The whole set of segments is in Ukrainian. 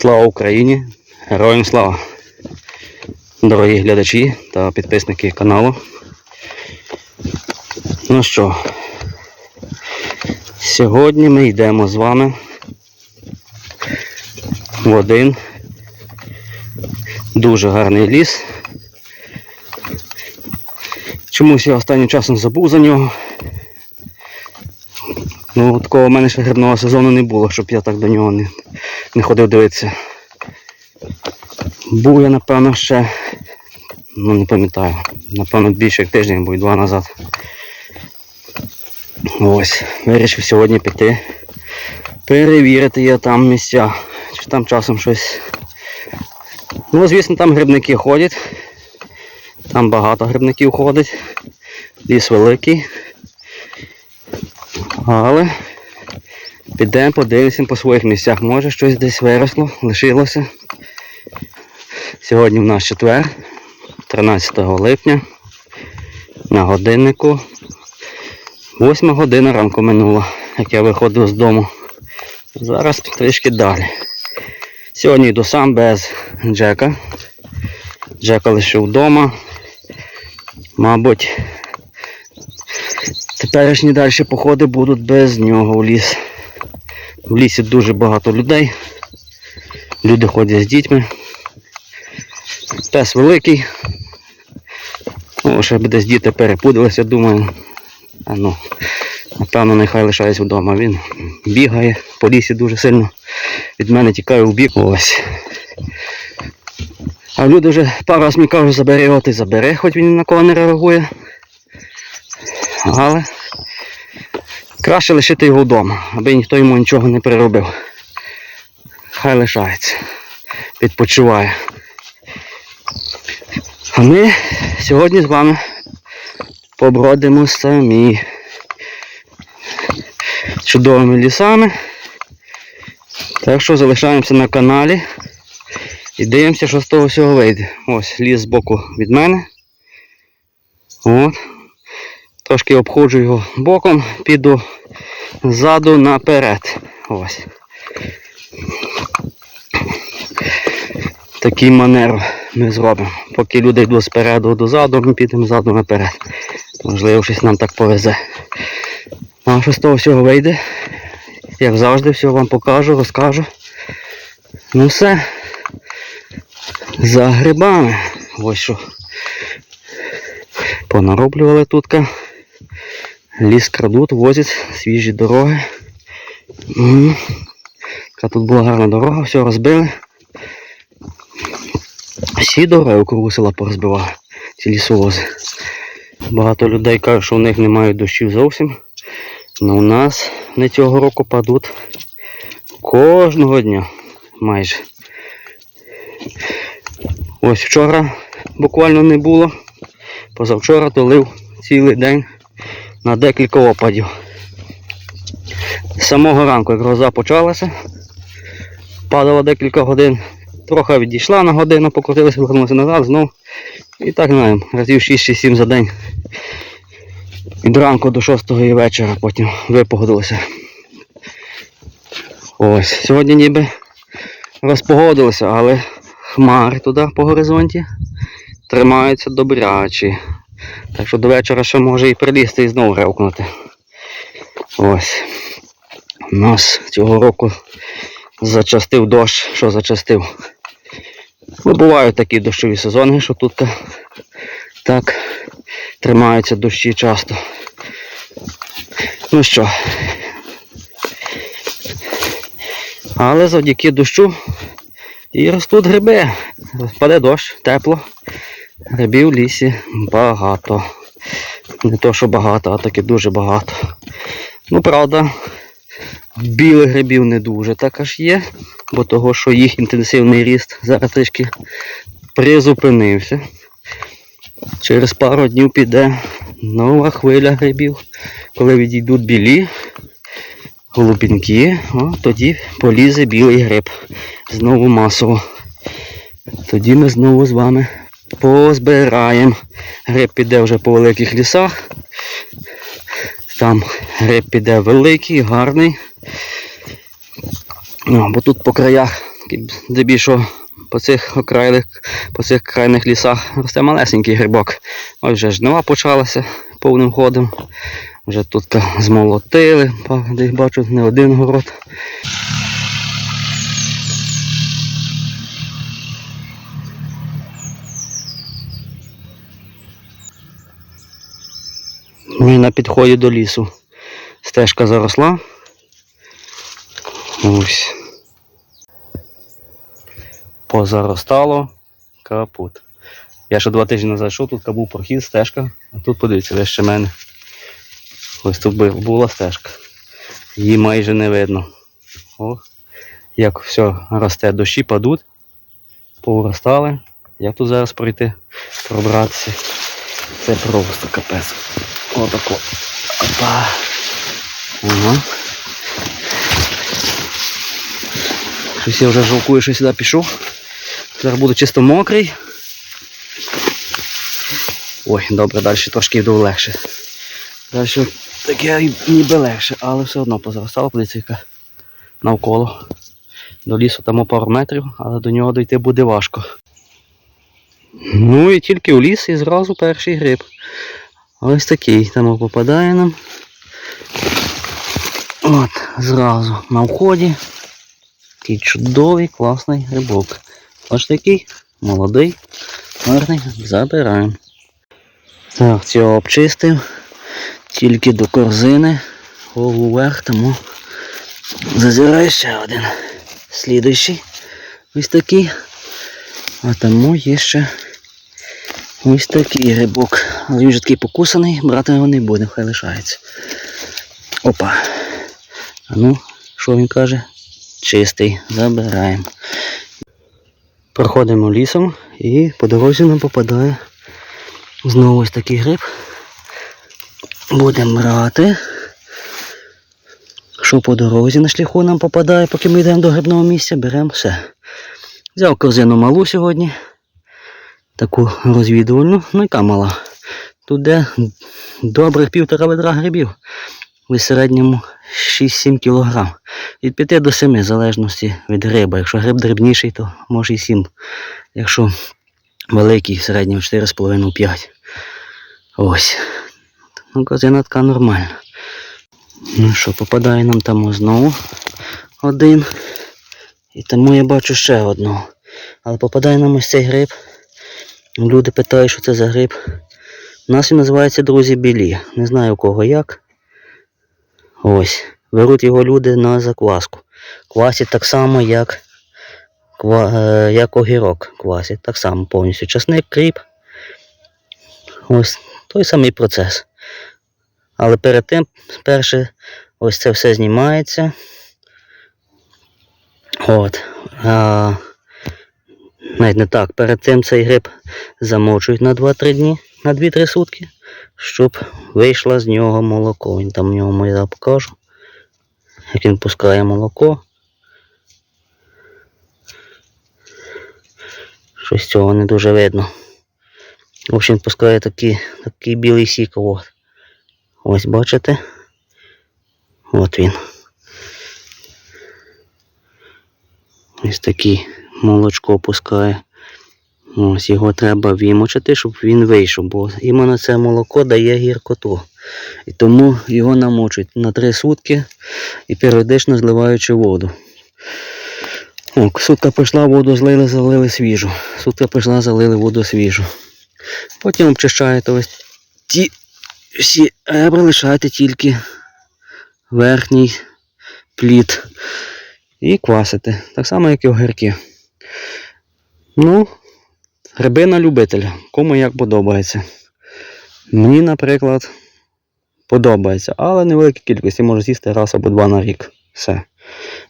Слава Україні! Героям слава! Дорогі глядачі та підписники каналу. Ну що, сьогодні ми йдемо з вами в один дуже гарний ліс. Чомусь я останнім часом забув за нього. Ну, такого в мене ще грибного сезону не було, щоб я так до нього не, не ходив дивитися. Був я, напевно, ще, ну не пам'ятаю, напевно, більше як тиждень або й два назад. Ось, вирішив сьогодні піти. Перевірити я там місця. Чи там часом щось. Ну, звісно, там грибники ходять. Там багато грибників ходить. Ліс великий. Але підемо, подивимося по своїх місцях. Може щось десь виросло, лишилося. Сьогодні в нас четвер, 13 липня. На годиннику. 8 година ранку минула, як я виходив з дому. Зараз трішки далі. Сьогодні йду сам без Джека. Джека лишив вдома. Мабуть, теперішні далі походи будуть без нього в ліс. В лісі дуже багато людей. Люди ходять з дітьми. Пес великий. О, ще десь діти перепудилися, думаю. А ну, напевно, нехай лишається вдома. Він бігає по лісі дуже сильно. Від мене тікає у бік. Ось. А люди вже пару раз мені кажуть, забери його, ти забери, хоч він на кого не реагує. Але краще лишити його вдома, аби ніхто йому нічого не приробив. Хай лишається. Відпочиває. А ми сьогодні з вами побродимо самі чудовими лісами. Так що залишаємося на каналі і дивимося, що з того всього вийде. Ось ліс збоку від мене. От. Трошки обходжу його боком, піду ззаду наперед. Ось. Такий манер ми зробимо. Поки люди йдуть спереду дозаду, ми підемо ззаду наперед. Можливо, щось нам так повезе. А що з того всього вийде? Як завжди, все вам покажу, розкажу. Ну все. За грибами. Ось що. Понароблювали тут. Ліс крадуть, возять свіжі дороги. Така тут була гарна дорога, все розбили. Всі дороги округу села порозбивали, ці лісовози. Багато людей кажуть, що в них немає дощів зовсім. Ну у нас не цього року падуть кожного дня майже. Ось вчора буквально не було. Позавчора долив цілий день на декілька опадів. З самого ранку, як гроза почалася, падало декілька годин, трохи відійшла на годину, покрутилася, повернулася назад, знов. І так знаємо, разів 6-7 за день. Від ранку до 6 вечора потім випогодилося. Ось, сьогодні ніби розпогодилося, але хмари туди по горизонті тримаються добрячі. Так що до вечора ще може і прилізти і знову ревкнути. Ось. У нас цього року зачастив дощ, що зачастив. Ну, бувають такі дощові сезони, що тут так тримаються дощі часто. Ну що. Але завдяки дощу і ростуть гриби. Паде дощ, тепло. Грибів в лісі багато. Не то, що багато, а таки дуже багато. Ну, правда, білих грибів не дуже так аж є, бо того, що їх інтенсивний ріст зараз трішки призупинився. Через пару днів піде нова хвиля грибів. Коли відійдуть білі, голубінки, о, тоді полізе білий гриб. Знову масово. Тоді ми знову з вами позбираємо. Гриб піде вже по великих лісах. Там гриб піде великий, гарний. Ну, бо тут по краях Здебільшого по цих окраїних, по цих крайних лісах росте малесенький грибок. Ось вже жнива почалася повним ходом. Вже тут змолотили, десь бачу не один город. Ми на підході до лісу. Стежка заросла. Ось. Позаростало капут. Я ще два тижні назад йшов, тут був прохід, стежка, а тут подивіться, де ще мене. Ось тут була стежка. Її майже не видно. О, як все росте, дощі падуть, повиростали. Як тут зараз пройти, пробратися? Це просто капець. Отако. Опа. Ага. Щось я вже жалкую, що сюди пішов. Зараз буду чисто мокрий. Ой, добре, далі трошки йду легше. Далі таке ніби легше, але все одно позаростало, подивіться, навколо. До лісу там пару метрів, але до нього дойти буде важко. Ну і тільки у ліс і зразу перший гриб. Ось такий там попадає нам. От, зразу на вході. Такий чудовий, класний грибок. Ось такий, молодий, гарний, забираємо. Так, цього обчистив. Тільки до корзини. Голову вверх, тому зазираю ще один. Слідуючий. Ось такий. А тому є ще ось такий грибок. Він вже такий покусаний, брати його не буде, хай лишається. Опа. А ну, що він каже? Чистий, забираємо. Проходимо лісом і по дорозі нам попадає знову ось такий гриб. Будемо брати. Що по дорозі на шляху нам попадає, поки ми йдемо до грибного місця, беремо все. Взяв корзину малу сьогодні. Таку розвідувальну, ну яка мала. Тут де добрих півтора ведра грибів. В середньому 6-7 кг. Від 5 до 7, в залежності від гриба. Якщо гриб дрібніший, то може і 7. Якщо великий, в середньому 4,5-5. Ось. Ну, корзина така нормальна. Ну що, попадає нам там знову один. І тому я бачу ще одного. Але попадає нам ось цей гриб. Люди питають, що це за гриб. У нас він називається друзі білі. Не знаю у кого як. Ось. Беруть його люди на закваску. Квасять так само, як, е, як огірок квасять. Так само повністю. Часник, кріп. Ось той самий процес. Але перед тим, перше, ось це все знімається. От. А, навіть не так. Перед цим цей гриб замочують на 2-3 дні, на 2-3 сутки, щоб вийшло з нього молоко. Він там в ньому я покажу. Як він пускає молоко. Щось цього не дуже видно. В общем, пускає такий, такий білий сік. От. Ось бачите? От він. Ось такий молочко пускає. Ось його треба вимочити, щоб він вийшов, бо іменно це молоко дає гіркоту. І тому його намочують на 3 сутки і періодично зливаючи воду. О, сутка пішла, воду злили, залили свіжу. Сутка пішла, залили воду свіжу. Потім обчищаєте ось ті всі ребра лишаєте тільки верхній плід. І квасите. Так само, як і огірки. Ну, гриби на любителя. Кому як подобається. Мені, наприклад, подобається, але невелика кількість. Я можу з'їсти раз або два на рік. Все.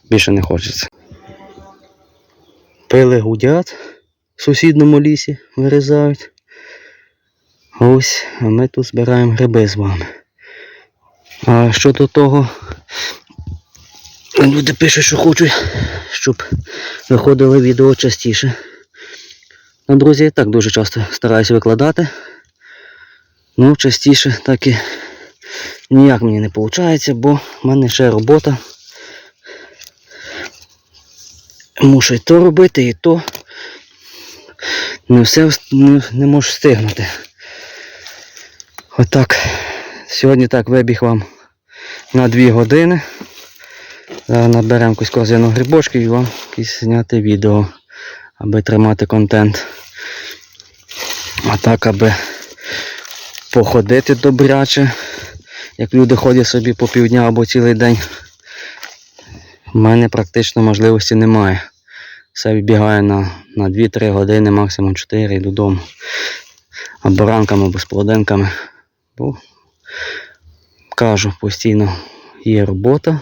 Більше не хочеться. Пили гудять в сусідньому лісі, вирізають. Ось, а ми тут збираємо гриби з вами. А щодо того, люди пишуть, що хочуть, щоб виходили відео частіше. Друзі, так дуже часто стараюся викладати. Ну, частіше так і ніяк мені не виходить, бо в мене ще робота. Мушу і то робити, і то. Не все не, не можу встигнути. Отак. Сьогодні так вибіг вам на 2 години. Наберемо якусь корзину грибочків і вам якесь зняти відео, аби тримати контент. А так, аби походити добряче, як люди ходять собі по півдня або цілий день. У мене практично можливості немає. Все відбігає на, на 2-3 години, максимум 4 і додому. Або ранками, або з полуденками. Бо кажу, постійно є робота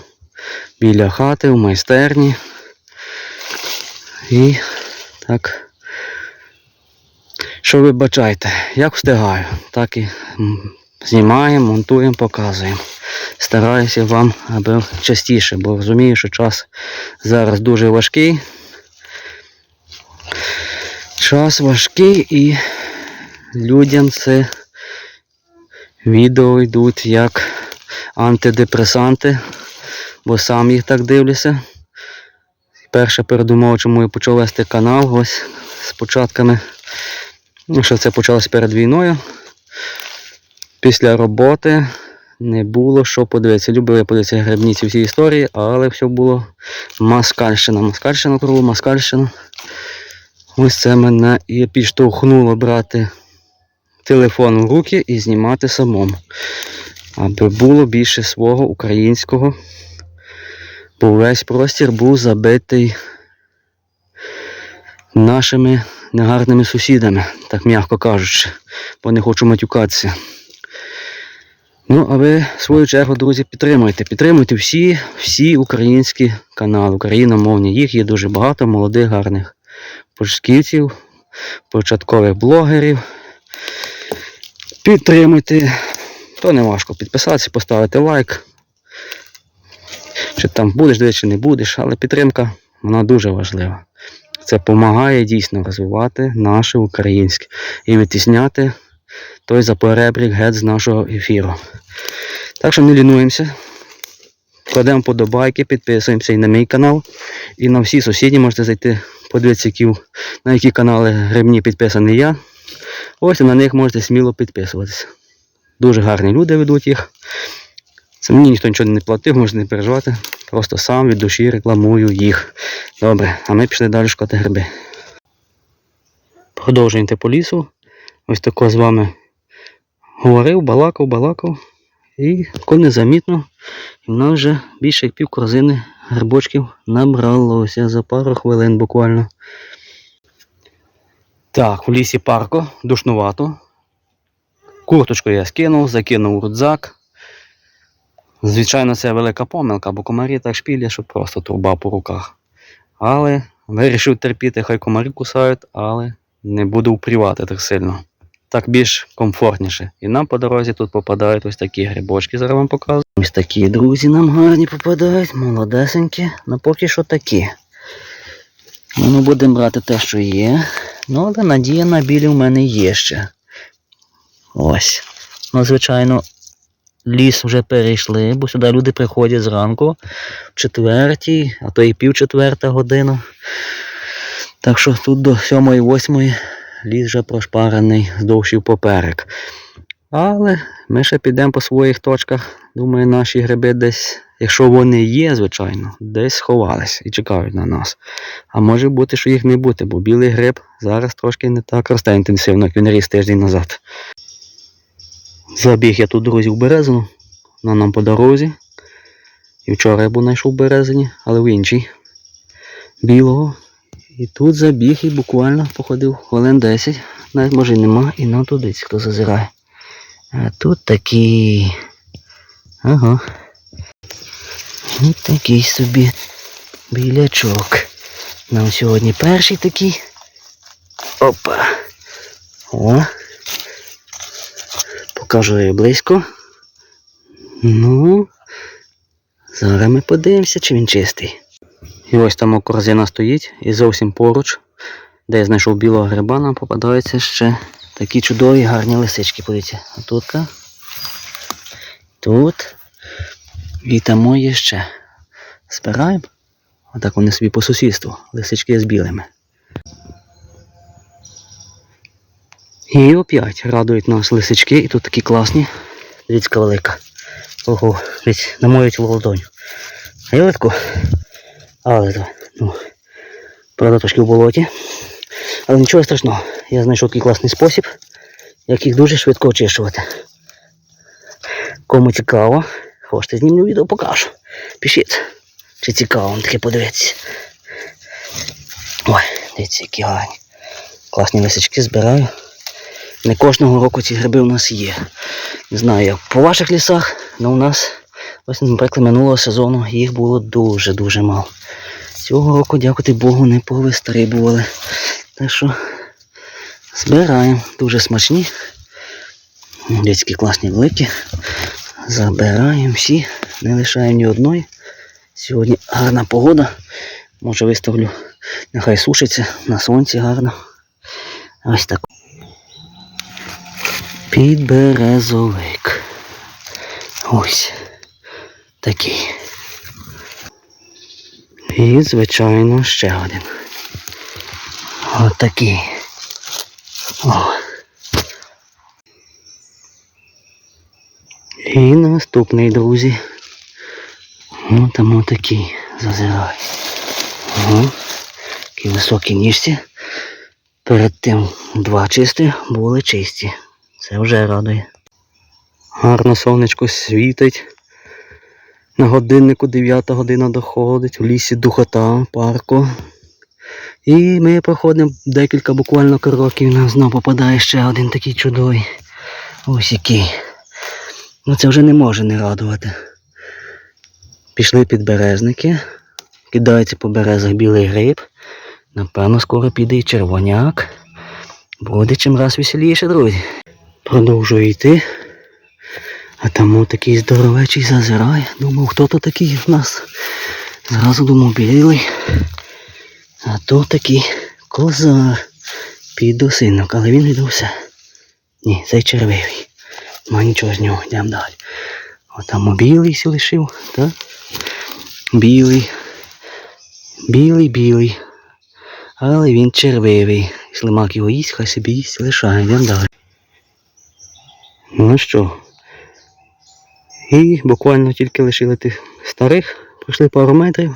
біля хати, в майстерні. І так. Що ви бачаєте? Як встигаю, так і знімаємо, монтуємо, показуємо. Стараюся вам, аби частіше, бо розумію, що час зараз дуже важкий. Час важкий і людям це відео йдуть як антидепресанти, бо сам їх так дивлюся. Перша передумова, чому я почав вести канал, ось з початками. Ну, що це почалося перед війною. Після роботи не було що подивитися. Любив я подивитися грибні всі історії, але все було маскальщина. Маскальщина кругом, маскальщина. Ось це мене і підштовхнуло брати телефон в руки і знімати самому. Аби було більше свого українського. Бо весь простір був забитий нашими негарними сусідами, так м'яко кажучи, бо не хочу матюкатися. Ну, а ви, в свою чергу, друзі, підтримуйте. Підтримуйте всі, всі українські канали, україномовні. Їх є дуже багато, молодих, гарних початківців, початкових блогерів. Підтримуйте. То не важко підписатися, поставити лайк. Чи там будеш дивитися, чи не будеш, але підтримка вона дуже важлива. Це допомагає дійсно розвивати наше українське і витісняти той заперебрік геть з нашого ефіру. Так що не лінуємося. Кладемо подобайки, підписуємося і на мій канал, і на всі сусіді можете зайти, подивитися, на які канали грибні підписаний я. Ось і на них можете сміло підписуватися. Дуже гарні люди ведуть їх. Це мені ніхто нічого не платив, можете не переживати. Просто сам від душі рекламую їх. Добре, а ми пішли далі шукати гриби. Продовжуємо по лісу. Ось тако з вами говорив, балакав, балакав. І коли незамітно, і в нас вже більше як пів корзини грибочків набралося за пару хвилин буквально. Так, в лісі парко, душнувато. Курточку я скинув, закинув рюкзак. Звичайно, це велика помилка, бо комарі так шпілять, що просто турба по руках. Але вирішив терпіти, хай комарі кусають, але не буду впрівати так сильно. Так більш комфортніше. І нам по дорозі тут попадають ось такі грибочки, зараз вам показую. Ось такі друзі нам гарні попадають, молодесенькі, ну поки що такі. Ну, ми будемо брати те, що є. Ну, але надія на білі в мене є ще. Ось. Ну, звичайно, ліс вже перейшли, бо сюди люди приходять зранку, в четвертій, а то і пів четверта година. Так що тут до сьомої, восьмої ліс вже прошпарений здовж і поперек. Але ми ще підемо по своїх точках. Думаю, наші гриби десь, якщо вони є, звичайно, десь сховались і чекають на нас. А може бути, що їх не бути, бо білий гриб зараз трошки не так росте інтенсивно, як він ріс тиждень назад. Забіг я тут, друзі, в березину, вона нам по дорозі. І вчора я був знайшов в березині, але в іншій білого. І тут забіг і буквально походив хвилин 10, навіть може нема, і нам туди хто зазирає. А тут такий. Ага. І такий собі білячок. Нам сьогодні перший такий. Опа. О. Покажу я близько. Ну. Зараз ми подивимося, чи він чистий. І ось там корзина стоїть і зовсім поруч, де я знайшов білого гриба, нам попадаються ще такі чудові гарні лисички. Подивіться. Тут. Тут. І там є ще. Збираємо. Отак вони собі по сусідству, лисички з білими. І опять радують нас лисички, і тут такі класні. Річка велика. Ого, десь на мою цілу ладонь. А я легко. Але то, ну, правда трошки в болоті. Але нічого страшного. Я знайшов такий класний спосіб, як їх дуже швидко очищувати. Кому цікаво, хочете знімлю відео, покажу. Пишіть, чи цікаво таке подивитися. Ой, дивіться, які гарні. Класні лисички збираю. Не кожного року ці гриби у нас є. Не знаю, як по ваших лісах, але у нас, ось, наприклад, минулого сезону їх було дуже-дуже мало. Цього року, дякувати Богу, не повистрибували. Так що збираємо. Дуже смачні. Дядьки класні великі. Забираємо всі, не лишаємо ні одної. Сьогодні гарна погода. Може виставлю, нехай сушиться на сонці гарно. Ось так. Підберезовик. Ось такий. І, звичайно, ще один. Отакий. О. І наступний, друзі. О, там отакий зазирай. Ого. Такі високі ніжці. Перед тим два чисті були чисті. Це вже радує. Гарно сонечко світить. На годиннику 9 година доходить, в лісі духота, парку. І ми проходимо декілька буквально кроків, нам знову попадає ще один такий чудовий. Ось який. Ну це вже не може не радувати. Пішли підберезники, кидається по березах білий гриб. Напевно, скоро піде і червоняк. Буде чим раз веселіше, друзі. Продовжую йти. А там такий здоровечий зазирає. Думав, хто то такий в нас. Зразу думав білий. А то такий козар. Підосинок, але він віддався. Ні, цей червивий. Ма нічого з нього, йдемо далі. Отам білий лишив, так? Білий. Білий, білий. Але він червивий. Слимак його їсть, хай собі їсть, лишає, йдемо далі. Ну що? І буквально тільки лишили тих старих, пройшли пару метрів.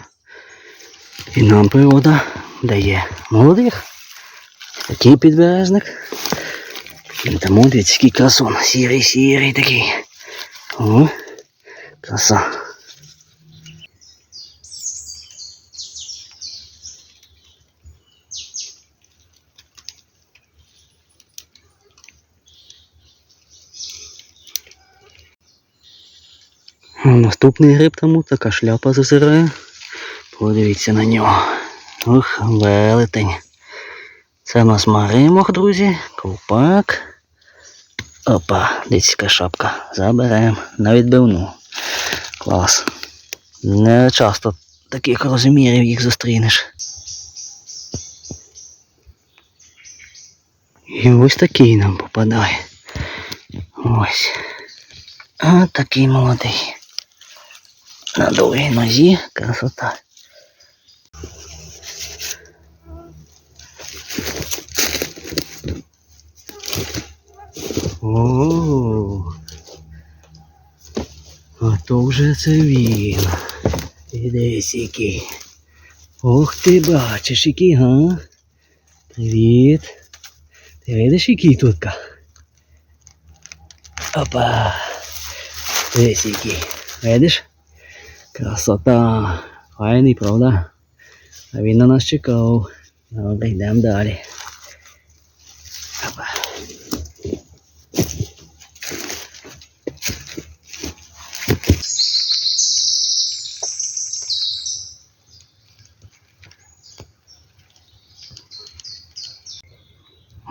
І нам природа дає молодих. Такий підберезник. Тому дивіться, який красун. Сірий, сірий такий. О, краса. А Наступний гриб тому така шляпа зазирає. Подивіться на нього. Ух, велетень. Це у нас маримох, друзі. Ковпак. Опа, яка шапка. Заберемо на відбивну. Клас. Не часто таких розмірів їх зустрінеш. І ось такий нам попадає. Ось. А такий молодий. На довгій нозі красота. О, а то вже це він. Десь який. Ох ти бачиш, який, га? Привіт. Ти видиш, який тутка? Опа. Десь який. Видиш? Красота. Файний, правда? А він на нас чекав. Добре, йдемо далі.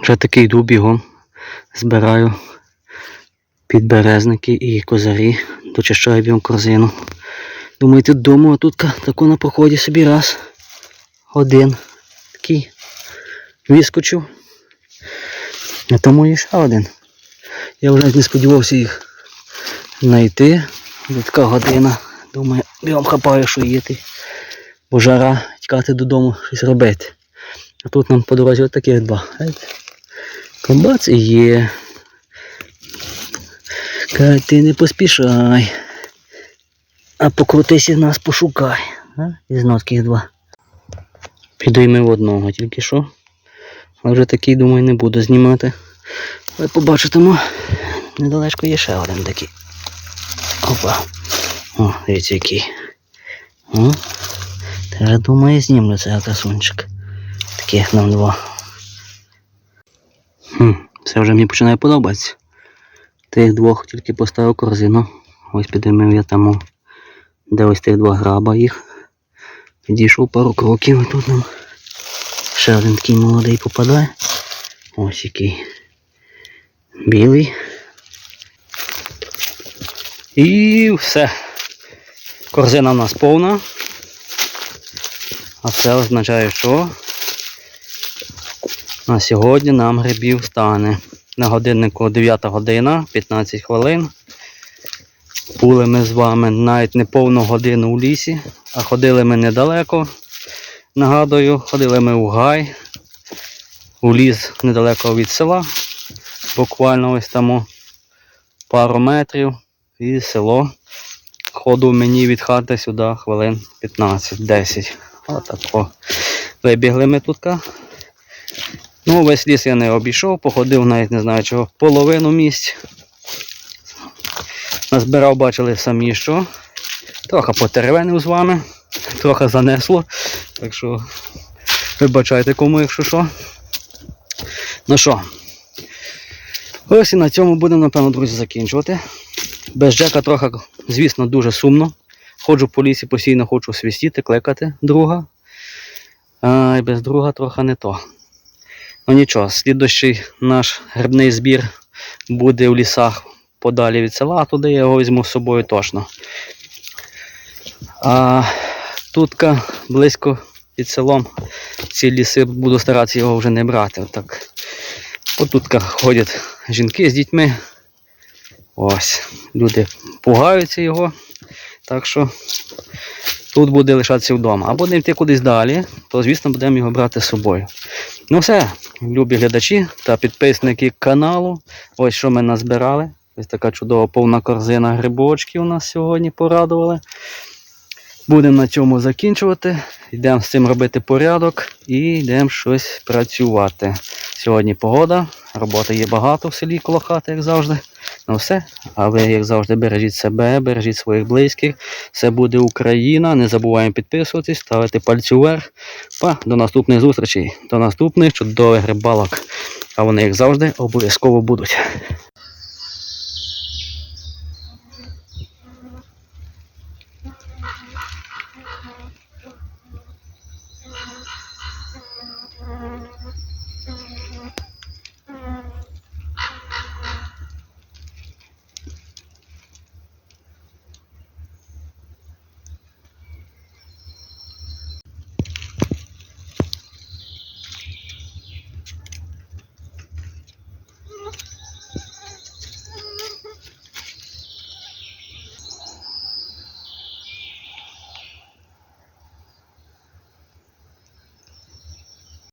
Вже такий йду бігом. Збираю підберезники і козарі, дочищаю бігом корзину. Думаєте, додому, а тут тако на проході собі раз. Один. Такий. Вискочив. А тому є ще один. Я вже не сподівався їх знайти. Така година. Думаю, бігом хапаю, що їти. бо жара тікати додому, щось робити. А тут нам по дорозі отаких два. Комбац і є. Кай, ти не поспішай. А покрутися нас пошукай. А? Із нотких два. Піду в одного тільки що. А вже такий, думаю, не буду знімати. Ви побачитимо. Недалечко є ще один такий. Опа. О, дивіться який. О. Теж думаю, знімлю цей красунчик. Таких нам два. Хм, це вже мені починає подобатися. Тих двох тільки поставив корзину. Ось підіймив я там, о, де ось тих два граба їх. Підійшов пару кроків і тут нам ще один такий молодий попадає. Ось який. Білий. І все. Корзина в нас повна. А це означає, що на сьогодні нам грибів стане. На годиннику 9 година, 15 хвилин. Були ми з вами навіть не повну годину у лісі, а ходили ми недалеко. Нагадую, ходили ми у гай, у ліс недалеко від села. Буквально ось там пару метрів і село. Ходу мені від хати сюди хвилин 15-10. Отако. Вибігли ми тут. Ну, весь ліс я не обійшов, походив навіть не знаю чого, половину місць. Назбирав, бачили самі що. Трохи потеревенив з вами, трохи занесло. Так що вибачайте кому, якщо що. Ну що, ось і на цьому будемо, напевно, друзі, закінчувати. Без Джека трохи, звісно, дуже сумно. Ходжу по лісі, постійно хочу свистіти, кликати друга. А і без друга трохи не то. Ну нічого, слідущий наш грибний збір буде в лісах подалі від села, туди я його візьму з собою точно. А тутка близько під селом ці ліси буду старатися його вже не брати. Отак. Отутка ходять жінки з дітьми. Ось, люди пугаються його. Так що тут буде лишатися вдома. А будемо йти кудись далі, то звісно будемо його брати з собою. Ну все, любі глядачі та підписники каналу. Ось що ми назбирали. Ось така чудова повна корзина грибочків у нас сьогодні порадували. Будемо на цьому закінчувати. Йдемо з цим робити порядок і йдемо щось працювати. Сьогодні погода, роботи є багато в селі коло хати, як завжди. Ну все. А ви, як завжди, бережіть себе, бережіть своїх близьких. Все буде Україна. Не забуваємо підписуватись, ставити пальці вверх. Па, до наступних зустрічей, до наступних чудових рибалок. А вони, як завжди, обов'язково будуть.